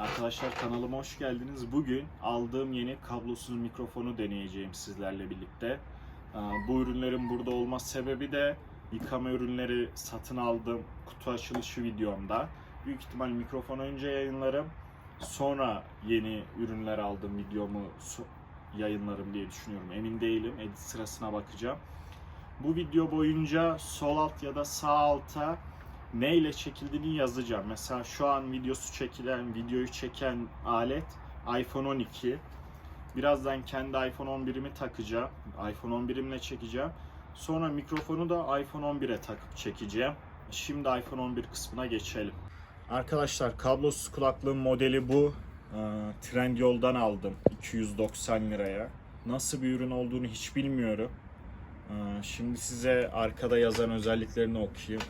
Arkadaşlar kanalıma hoş geldiniz. Bugün aldığım yeni kablosuz mikrofonu deneyeceğim sizlerle birlikte. Bu ürünlerin burada olma sebebi de yıkama ürünleri satın aldım kutu açılışı videomda. Büyük ihtimal mikrofonu önce yayınlarım. Sonra yeni ürünler aldım videomu yayınlarım diye düşünüyorum. Emin değilim. Edit sırasına bakacağım. Bu video boyunca sol alt ya da sağ alta ne ile çekildiğini yazacağım. Mesela şu an videosu çekilen, videoyu çeken alet iPhone 12. Birazdan kendi iPhone 11'imi takacağım. iPhone 11'imle çekeceğim. Sonra mikrofonu da iPhone 11'e takıp çekeceğim. Şimdi iPhone 11 kısmına geçelim. Arkadaşlar kablosuz kulaklığın modeli bu. Ee, Trendyol'dan aldım 290 liraya. Nasıl bir ürün olduğunu hiç bilmiyorum. Ee, Şimdi size arkada yazan özelliklerini okuyayım.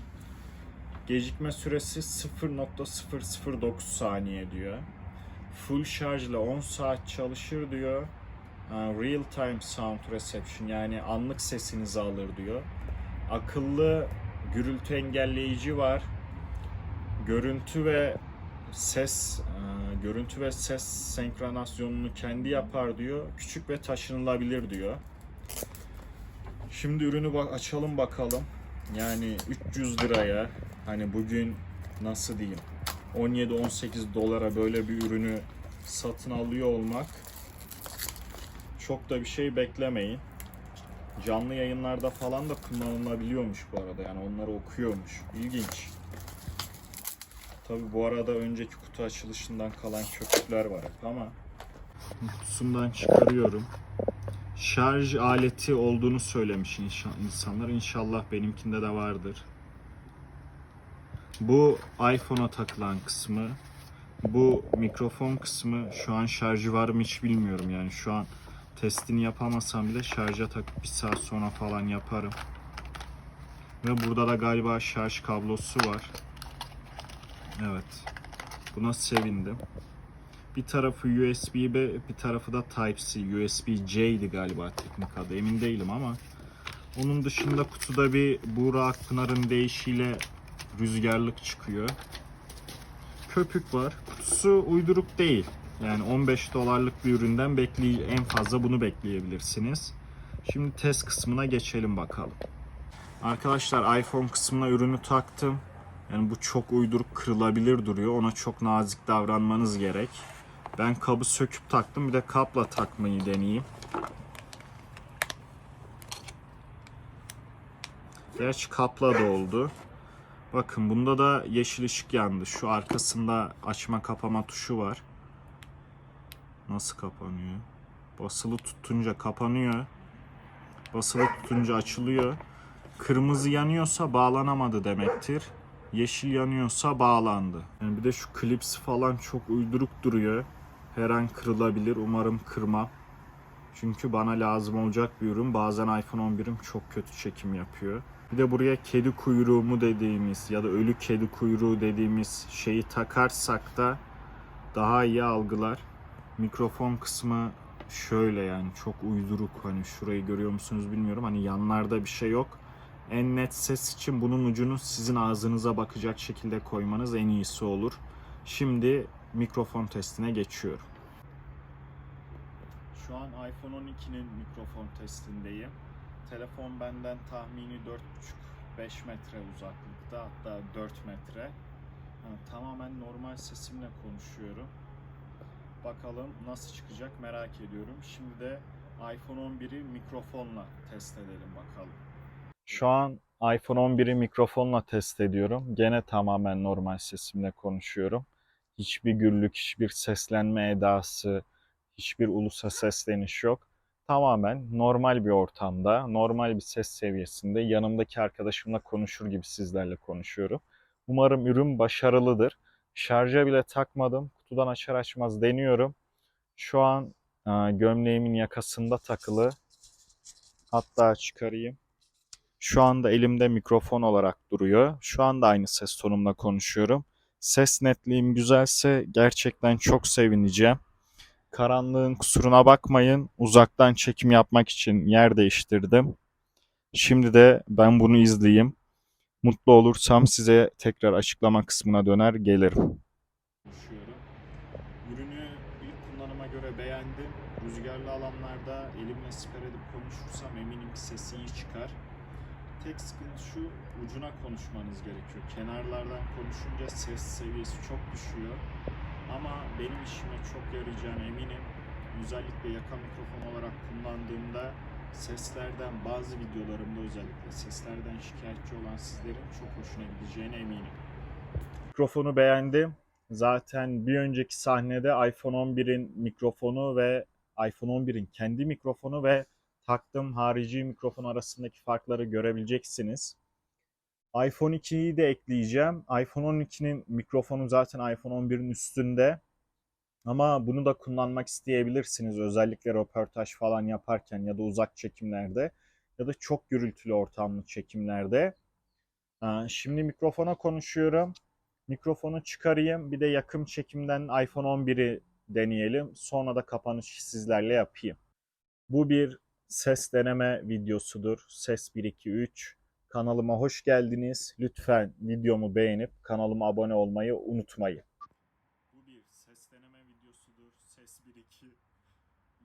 Gecikme süresi 0.009 saniye diyor. Full şarjla 10 saat çalışır diyor. Real time sound reception yani anlık sesinizi alır diyor. Akıllı gürültü engelleyici var. Görüntü ve ses e, görüntü ve ses senkronizasyonunu kendi yapar diyor. Küçük ve taşınılabilir diyor. Şimdi ürünü açalım bakalım. Yani 300 liraya hani bugün nasıl diyeyim 17-18 dolara böyle bir ürünü satın alıyor olmak çok da bir şey beklemeyin. Canlı yayınlarda falan da kullanılabiliyormuş bu arada yani onları okuyormuş. İlginç. Tabi bu arada önceki kutu açılışından kalan köpükler var ama kutusundan çıkarıyorum şarj aleti olduğunu söylemiş insanlar. İnşallah benimkinde de vardır. Bu iPhone'a takılan kısmı. Bu mikrofon kısmı şu an şarjı var mı hiç bilmiyorum yani şu an testini yapamasam bile şarja takıp bir saat sonra falan yaparım. Ve burada da galiba şarj kablosu var. Evet. Buna sevindim. Bir tarafı USB bir tarafı da Type-C. USB-C'ydi galiba teknik adı. Emin değilim ama. Onun dışında kutuda bir Buğra Akpınar'ın deyişiyle rüzgarlık çıkıyor. Köpük var. Kutusu uyduruk değil. Yani 15 dolarlık bir üründen bekley en fazla bunu bekleyebilirsiniz. Şimdi test kısmına geçelim bakalım. Arkadaşlar iPhone kısmına ürünü taktım. Yani bu çok uyduruk kırılabilir duruyor. Ona çok nazik davranmanız gerek. Ben kabı söküp taktım. Bir de kapla takmayı deneyeyim. Gerçi kapla da oldu. Bakın bunda da yeşil ışık yandı. Şu arkasında açma kapama tuşu var. Nasıl kapanıyor? Basılı tutunca kapanıyor. Basılı tutunca açılıyor. Kırmızı yanıyorsa bağlanamadı demektir. Yeşil yanıyorsa bağlandı. Yani bir de şu klips falan çok uyduruk duruyor. Her an kırılabilir. Umarım kırmam. Çünkü bana lazım olacak bir ürün. Bazen iPhone 11'im çok kötü çekim yapıyor. Bir de buraya kedi kuyruğu mu dediğimiz ya da ölü kedi kuyruğu dediğimiz şeyi takarsak da daha iyi algılar. Mikrofon kısmı şöyle yani çok uyduruk hani şurayı görüyor musunuz bilmiyorum hani yanlarda bir şey yok. En net ses için bunun ucunu sizin ağzınıza bakacak şekilde koymanız en iyisi olur. Şimdi mikrofon testine geçiyorum. Şu an iPhone 12'nin mikrofon testindeyim. Telefon benden tahmini 4,5-5 metre uzaklıkta hatta 4 metre. Yani tamamen normal sesimle konuşuyorum. Bakalım nasıl çıkacak merak ediyorum. Şimdi de iPhone 11'i mikrofonla test edelim bakalım. Şu an iPhone 11'i mikrofonla test ediyorum. Gene tamamen normal sesimle konuşuyorum. Hiçbir gürlük, hiçbir seslenme edası, hiçbir ulusa sesleniş yok. Tamamen normal bir ortamda, normal bir ses seviyesinde yanımdaki arkadaşımla konuşur gibi sizlerle konuşuyorum. Umarım ürün başarılıdır. Şarja bile takmadım. Kutudan açar açmaz deniyorum. Şu an e, gömleğimin yakasında takılı. Hatta çıkarayım. Şu anda elimde mikrofon olarak duruyor. Şu anda aynı ses tonumla konuşuyorum. Ses netliğim güzelse gerçekten çok sevineceğim. Karanlığın kusuruna bakmayın. Uzaktan çekim yapmak için yer değiştirdim. Şimdi de ben bunu izleyeyim. Mutlu olursam size tekrar açıklama kısmına döner gelirim. Ürünü ilk kullanıma göre beğendim. Rüzgarlı alanlarda elimle siper edip konuşursam eminim ki sesi iyi çıkar. Tek sıkıntı şu, ucuna konuşmanız gerekiyor. Kenarlardan konuşunca ses seviyesi çok düşüyor. Ama benim işime çok yarayacağına eminim. Özellikle yaka mikrofon olarak kullandığımda seslerden bazı videolarımda özellikle seslerden şikayetçi olan sizlerin çok hoşuna gideceğine eminim. Mikrofonu beğendim. Zaten bir önceki sahnede iPhone 11'in mikrofonu ve iPhone 11'in kendi mikrofonu ve taktığım harici mikrofon arasındaki farkları görebileceksiniz. iPhone 2'yi de ekleyeceğim. iPhone 12'nin mikrofonu zaten iPhone 11'in üstünde. Ama bunu da kullanmak isteyebilirsiniz. Özellikle röportaj falan yaparken ya da uzak çekimlerde ya da çok gürültülü ortamlı çekimlerde. Aa, Şimdi mikrofona konuşuyorum. Mikrofonu çıkarayım. Bir de yakın çekimden iPhone 11'i deneyelim. Sonra da kapanışı sizlerle yapayım. Bu bir ses deneme videosudur. Ses 1 2 3. Kanalıma hoş geldiniz. Lütfen videomu beğenip kanalıma abone olmayı unutmayın. Bu bir ses deneme videosudur. Ses 1 2.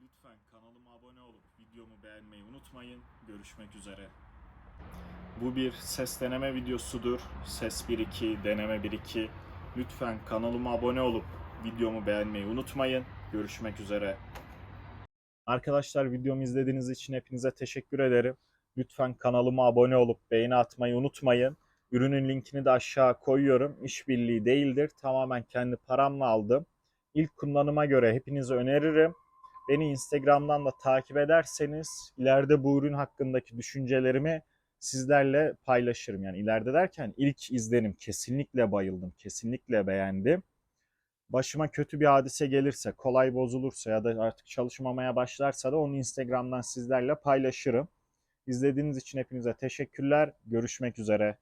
Lütfen kanalıma abone olup videomu beğenmeyi unutmayın. Görüşmek üzere. Bu bir ses deneme videosudur. Ses 1 2 deneme 1 2. Lütfen kanalıma abone olup videomu beğenmeyi unutmayın. Görüşmek üzere. Arkadaşlar videomu izlediğiniz için hepinize teşekkür ederim. Lütfen kanalıma abone olup beğeni atmayı unutmayın. Ürünün linkini de aşağı koyuyorum. İşbirliği değildir. Tamamen kendi paramla aldım. İlk kullanıma göre hepinize öneririm. Beni Instagram'dan da takip ederseniz ileride bu ürün hakkındaki düşüncelerimi sizlerle paylaşırım. Yani ileride derken ilk izlenim kesinlikle bayıldım. Kesinlikle beğendim. Başıma kötü bir hadise gelirse, kolay bozulursa ya da artık çalışmamaya başlarsa da onu Instagram'dan sizlerle paylaşırım. İzlediğiniz için hepinize teşekkürler. Görüşmek üzere.